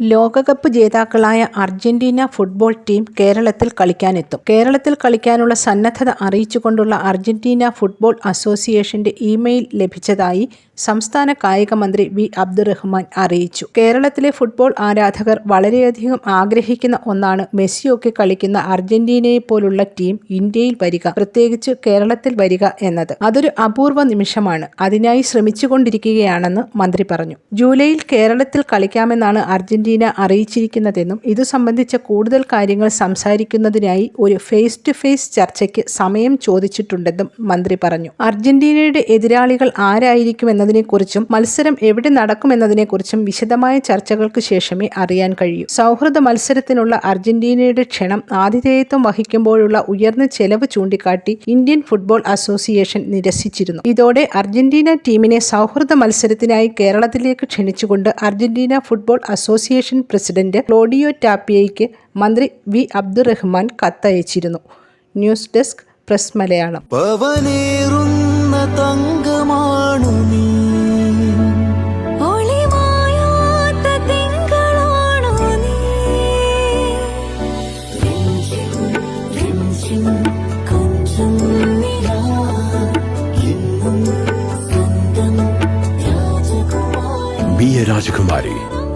ലോകകപ്പ് ജേതാക്കളായ Argentina football team കേരളത്തിൽ കളിക്കാനെത്തും. കേരളത്തിൽ കളിക്കാനുള്ള സന്നദ്ധത അറിയിച്ചുകൊണ്ടുള്ള അർജന്റീന ഫുട്ബോൾ അസോസിയേഷന്റെ ഇമെയിൽ ലഭിച്ചതായി സംസ്ഥാന കായിക മന്ത്രി വി അബ്ദുറഹ്മാൻ അറിയിച്ചു. കേരളത്തിലെ ഫുട്ബോൾ ആരാധകർ വളരെയധികം ആഗ്രഹിക്കുന്ന ഒന്നാണ് മെസ്സിയൊക്കെ കളിക്കുന്ന അർജന്റീനയെ പോലുള്ള ടീം ഇന്ത്യയിൽ വരിക പ്രത്യേകിച്ച് കേരളത്തിൽ വരിക എന്നത്. അതൊരു അപൂർവ നിമിഷമാണ്. അതിനായി ശ്രമിച്ചുകൊണ്ടിരിക്കുകയാണെന്ന് മന്ത്രി പറഞ്ഞു. ജൂലൈയിൽ കേരളത്തിൽ കളിക്കാമെന്നാണ് അർജന്റീന അറിയിച്ചിരിക്കുന്നതെന്നും ഇതു സംബന്ധിച്ച കൂടുതൽ കാര്യങ്ങൾ സംസാരിക്കുന്നതിനായി ഒരു ഫേസ് ടു ഫേസ് ചർച്ചയ്ക്ക് സമയം ചോദിച്ചിട്ടുണ്ടെന്നും മന്ത്രി പറഞ്ഞു. അർജന്റീനയുടെ എതിരാളികൾ ആരായിരിക്കും എന്നതിനെക്കുറിച്ചും മത്സരം എവിടെ നടക്കുമെന്നതിനെക്കുറിച്ചും വിശദമായ ചർച്ചകൾക്ക് ശേഷമേ അറിയാൻ കഴിയൂ. സൗഹൃദ മത്സരത്തിനുള്ള അർജന്റീനയുടെ ക്ഷണം ആതിഥേയത്വം വഹിക്കുമ്പോഴുള്ള ഉയർന്ന ചെലവ് ചൂണ്ടിക്കാട്ടി ഇന്ത്യൻ ഫുട്ബോൾ അസോസിയേഷൻ നിരസിച്ചിരുന്നു. ഇതോടെ അർജന്റീന ടീമിനെ സൗഹൃദ മത്സരത്തിനായി കേരളത്തിലേക്ക് ക്ഷണിച്ചുകൊണ്ട് Argentina football association president Claudio ടാപ്പിയയ്ക്ക് മന്ത്രി V Abdurahman കത്തയച്ചിരുന്നു. News desk press Malayalam. തങ്കമാണു നീ. രാജകുമാരി. Be a Rajakumari.